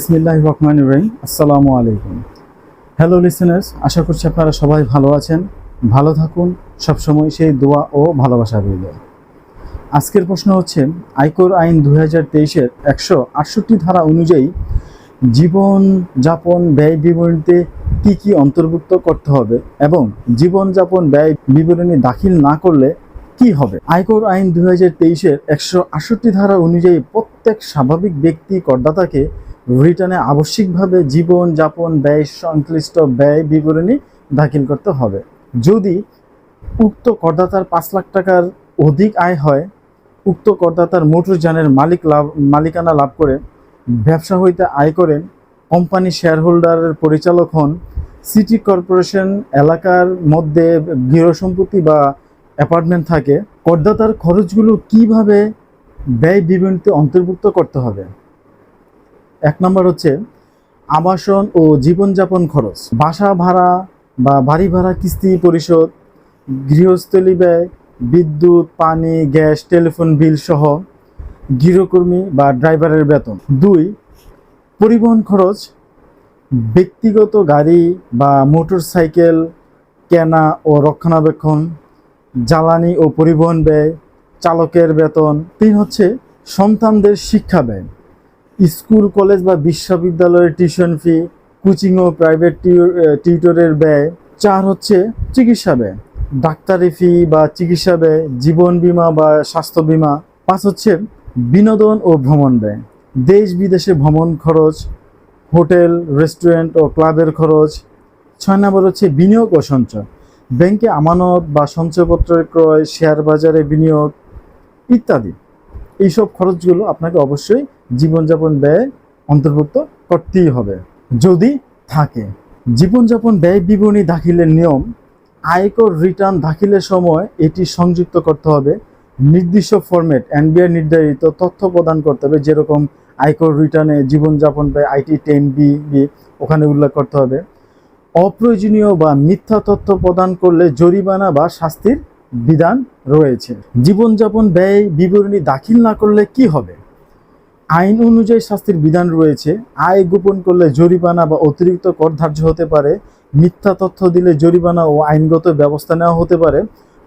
বিসমিল্লাহ রহমান রহিম। আসসালামু আলাইকুম। হ্যালো লিসেনার্স আশা করছি আপনারা সবাই ভালো আছেন, ভালো থাকুন, সবসময় সেই দোয়া ও ভালোবাসা রইল। আজকের প্রশ্ন হচ্ছে, আয়কর আইন দু হাজার তেইশের একশো আটষট্টি ধারা অনুযায়ী জীবন যাপন ব্যয় বিবরণীতে কি কি অন্তর্ভুক্ত করতে হবে এবং জীবনযাপন ব্যয় বিবরণী দাখিল না করলে কি হবে? আয়কর আইন দু হাজার তেইশের একশো আটষট্টি ধারা অনুযায়ী প্রত্যেক স্বাভাবিক ব্যক্তি করদাতাকে রিটার্নে আবশ্যিকভাবে জীবন যাপন, ব্যয়, সংশ্লিষ্ট ব্যয় বিবরণী দাখিল করতে হবে। যদি উক্ত করদাতার পাঁচ লাখ টাকার অধিক আয় হয়, উক্ত করদাতার মোটরযানের মালিক লাভ, মালিকানা লাভ করে, ব্যবসা হইতে আয় করেন, কোম্পানি শেয়ার হোল্ডারের পরিচালক হন, সিটি কর্পোরেশন এলাকার মধ্যে গৃহসম্পত্তি বা অ্যাপার্টমেন্ট থাকে, করদাতার খরচগুলো কীভাবে ব্যয় বিবরণীতে অন্তর্ভুক্ত করতে হবে? এক নম্বর হচ্ছে আবাসন ও জীবনযাপন খরচ। বাসা ভাড়া বা বাড়ি ভাড়া, কিস্তি পরিশোধ, গৃহস্থলী ব্যয়, বিদ্যুৎ, পানি, গ্যাস, টেলিফোন বিল সহ গৃহকর্মী বা ড্রাইভারের বেতন। দুই, পরিবহন খরচ, ব্যক্তিগত গাড়ি বা মোটর সাইকেল কেনা ও রক্ষণাবেক্ষণ, জ্বালানি ও পরিবহন ব্যয়, চালকের বেতন। তিন হচ্ছে সন্তানদের শিক্ষা ব্যয়। স্কুল, কলেজ বা বিশ্ববিদ্যালয়ের টিউশন ফি, কোচিং ও প্রাইভেট টিউটরের ব্যয়। চার হচ্ছে চিকিৎসা ব্যয়। ডাক্তারি ফি বা চিকিৎসা ব্যয়, জীবন বীমা বা স্বাস্থ্য বীমা। পাঁচ হচ্ছে বিনোদন ও ভ্রমণ ব্যয়। দেশ বিদেশে ভ্রমণ খরচ, হোটেল, রেস্টুরেন্ট ও ক্লাবের খরচ। ছয় নম্বর হচ্ছে বিনিয়োগ ও সঞ্চয়। ব্যাংকে আমানত বা সঞ্চয়পত্রের ক্রয়, শেয়ার বাজারে বিনিয়োগ ইত্যাদি। এইসব খরচগুলো আপনাকে অবশ্যই জীবনযাপন ব্যয় অন্তর্ভুক্ত করতেই হবে। যদি থাকে, জীবনযাপন ব্যয় বিবরণী দাখিলের নিয়ম, আয়কর রিটার্ন দাখিলের সময় এটি সংযুক্ত করতে হবে। নির্দিষ্ট ফরম্যাট এনবিআর নির্ধারিত তথ্য প্রদান করতে হবে, যেরকম আয়কর রিটার্নে জীবনযাপন ব্যয় আইটি টেন বি বি ওখানে উল্লেখ করতে হবে। অপ্রয়োজনীয় বা মিথ্যা তথ্য প্রদান করলে জরিমানা বা শাস্তির বিধান রয়েছে। জীবনযাপন ব্যয় বিবরণী দাখিল না করলে কি হবে? আইন অনুযায়ী শাস্তির বিধান রয়েছে। আয় গোপন করলে জরিমানা বা অতিরিক্ত কর ধার্য হতে পারে। মিথ্যা তথ্য দিলে জরিমানা ও আইনগত ব্যবস্থা নেওয়া হতে পারে।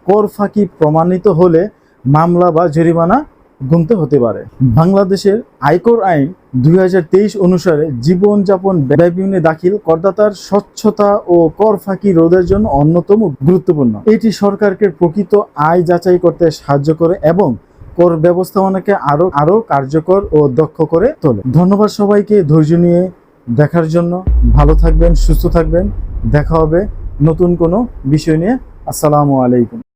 কর ফাঁকি প্রমাণিত হলে মামলা বা জরিমানা গুনতে হতে পারে। বাংলাদেশের আয়কর আইন দুই হাজার তেইশ অনুসারে জীবনযাপন ব্যয় বিবরণী দাখিল করদাতার স্বচ্ছতা ও কর ফাঁকি রোধের জন্য অন্যতম গুরুত্বপূর্ণ। এটি সরকারকে প্রকৃত আয় যাচাই করতে সাহায্য করে এবং কর ব্যবস্থাপনাকে আরও আরও কার্যকর ও দক্ষ করে তোলে। ধন্যবাদ সবাইকে ধৈর্য নিয়ে দেখার জন্য। ভালো থাকবেন, সুস্থ থাকবেন। দেখা হবে নতুন কোনো বিষয় নিয়ে। আসসালামু আলাইকুম।